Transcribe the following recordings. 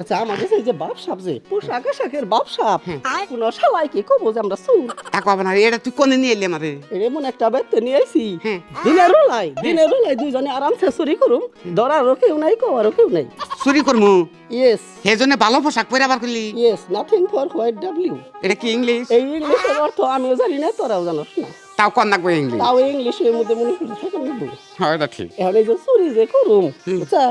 আচ্ছা আমাদের এই যে বাপ সাপ যে পোশাক আশাকের বাপ সাপ কোন শালাই কি কবো যে আমরা সুর তা কবে না এটা তুই কোনে নিয়ে এলি আমারে? এমন একটা বেতে নিয়ে আইছি। হ্যাঁ। দিনের বেলায় দিনের বেলায় দুইজনে আরামসে চুরি করুম ধরারও কেউ নাই কোয়ারও কেউ নাই। চুরি করমু? ইয়েস সেই ভালো পোশাক পরে আবার করলি? Yes nothing for white W এটা কি ইংলিশ এই ইংলিশের অর্থ আমিও জানি না তোরাও জানোস না। তাও কন লাগবে ইংলিশ তাও ইংলিশের মধ্যে মনে করি থাকে নিবো হ্যাঁ এটা ঠিক। এখন এই যে চুরি যে করুম বুঝছা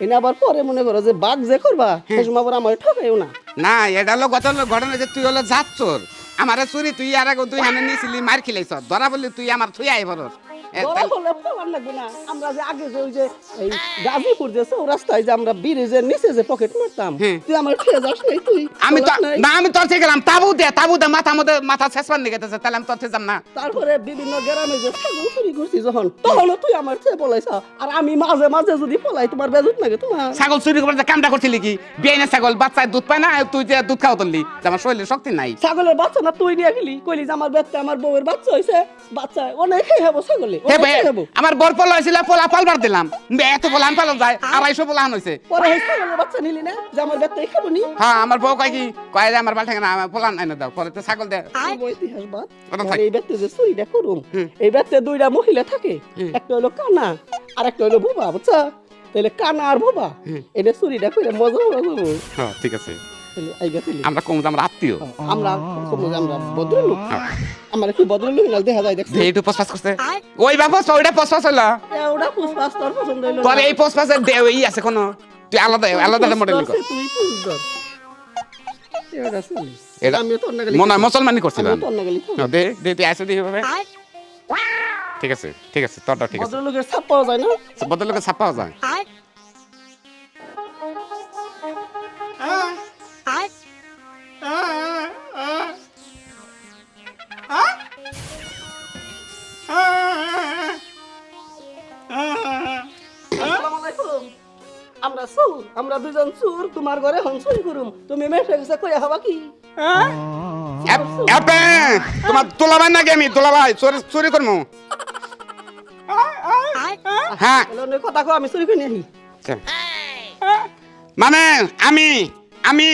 এনে আবার পরে মনে করো যে বাঘ যে করবা সে সময় আবার আমার ঠকাইও না। না এটা হলো গত ঘটনা যে তুই হলো যাচ্ছর আমার চুরি তুই আর তুই হানে নিয়েছিলি মার খিলাইছ। ধরা বললি তুই আমার থুই আই বরস বড় হলে লাগবে না? আমরা যে আগে যে ওই যে এই গাজীপুর যে যে আমরা ব্রিজের নিচে যে পকেট মারতাম হ্যাঁ। তুই আমার খেয়ে যাস নাই তুই আমি তো না আমি তোর থেকে গেলাম। তাবু দে তাবু দে মাথা মধ্যে মাথা গেতেছে তাহলে আমি তোর থেকে যাম না। তারপরে বিভিন্ন গ্রামে যে ছাগল চুরি করছি যখন তখনও তুই আমার চেয়ে পলাইছ। আর আমি মাঝে মাঝে যদি পলাই তোমার বেজুত লাগে তোমার। ছাগল চুরি করে যে কামটা করছিলি কি? বিয়ে ছাগল বাচ্চায় দুধ পায় না তুই যে দুধ খাওয়া তুললি আমার শরীরে শক্তি নাই। ছাগলের বাচ্চা না তুই নিয়ে গেলি। কইলি যে আমার বেতে আমার বউয়ের বাচ্চা হইছে। বাচ্চা অনেক হব ছাগলে। হে ভাই, আমার বর পোলা হয়েছিল পোলা পালবার দিলাম। এত পোলা পালন যায় আড়াইশো পোলা হয়েছে। পরে ওই বাচ্চা নিলি না যে আমার বেতে খাব নি। হ্যাঁ আমার বউ কয় কি কয় যে আমার বাল না আমার পোলা এনে দাও পরে তো ছাগল দে। ইতিহাস বাদ। এই বেতে যে চুরিটা করুম এই বেতে দুইটা মহিলা থাকে একটা হলো কানা আর একটা হলো বুবা বুঝছা? তাহলে কানা আর বুবা। এটা চুরিটা করে মজা মজা হ্যাঁ ঠিক আছে। আমরা কম আমরা আত্মীয়। আমরা কমু আমরা ভদ্রলোক। আমরা কি ভদ্রলোক না দেখা যায় দেখছি? এইটু পসপাস করছে। ওই বা পস ওইটা পসপাস হলো। ওটা পুষ্পাস তোর পছন্দ হইল তোর এই পসপাসের দে ই আছে কোনো। তুই আলাদা আলাদা মডেল ধরছে, তুই পুষ এটা মনে হয়। মুসলমানি খাব। দে দে তুই আসে ভাবে ঠিক আছে ঠিক আছে তোরটা ঠিক আছে। ভদ্রলোকের ছাপ পাওয়া যায় না? বদল লোকে ছাপা যায়। আমরা চোর আমরা দুজন চোর তোমার ঘরে হন চুরি করুম। তুমি মেসে গেছে কই হবা কি? এপে তোমার তোলাবাই নাকি আমি? তোলাবাই চোরি চুরি করব হ্যাঁ। কথা কো আমি চুরি করে নিয়ে মানে আমি আমি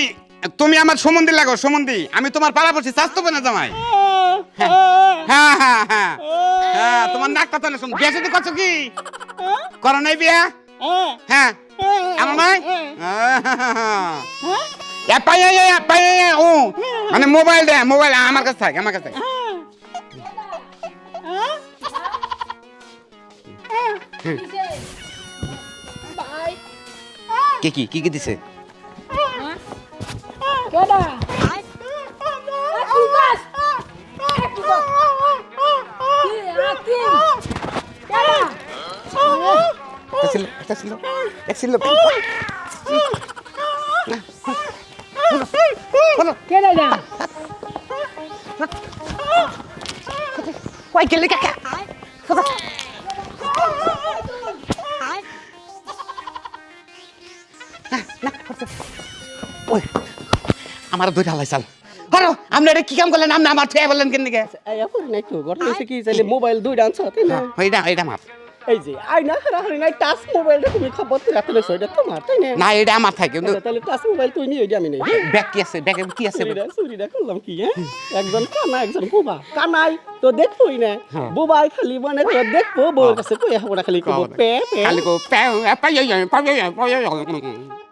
তুমি আমার সম্বন্ধী লাগো সম্বন্ধী আমি তোমার পাড়া পড়ছি স্বাস্থ্য না জামাই। হ্যাঁ। হ্যাঁ হ্যাঁ হ্যাঁ। তোমার নাক কথা না শুন বিয়ে করছ কি? করো নাই বিয়া? হ্যাঁ। আমার নাই মানে মোবাইল দে মোবাইল আমার কাছে থাকে আমার কাছে থাকে। কে কি কি কি দিছে কেডা একটু গাছ একটু গাছ কি আতি কেডা একটা ছিল একটা ছিল এক ছিল কেডা গেলে কাকা? ওই আমার দুই ঢালাই চাল। হরো আপনি এটা কি কাম করলেন? আপনি আমার ঠেয়ে বললেন কেন দিকে? কি? মোবাইল দুইটা আনছ না? এইটা এইটা আমার এই যে আইনা হারাহারি নাই টাচ মোবাইলটা তুমি খবর রাখতে লেছো এটা তোমার তাই না না এটা আমার থাকে কিন্তু আচ্ছা, তাহলে টাচ মোবাইল তুই নিয়ে আমি নেই ব্যাগ কি আছে ব্যাগে কি আছে চুরিটা করলাম কি হ্যাঁ একজন কানা একজন বুবা কানাই তো দেখবোই না বুবাই খালি মনে করে দেখব বউর কাছে কই হাবড়া খালি কব পে পে খালি পে প্যাও পাই পাই পাই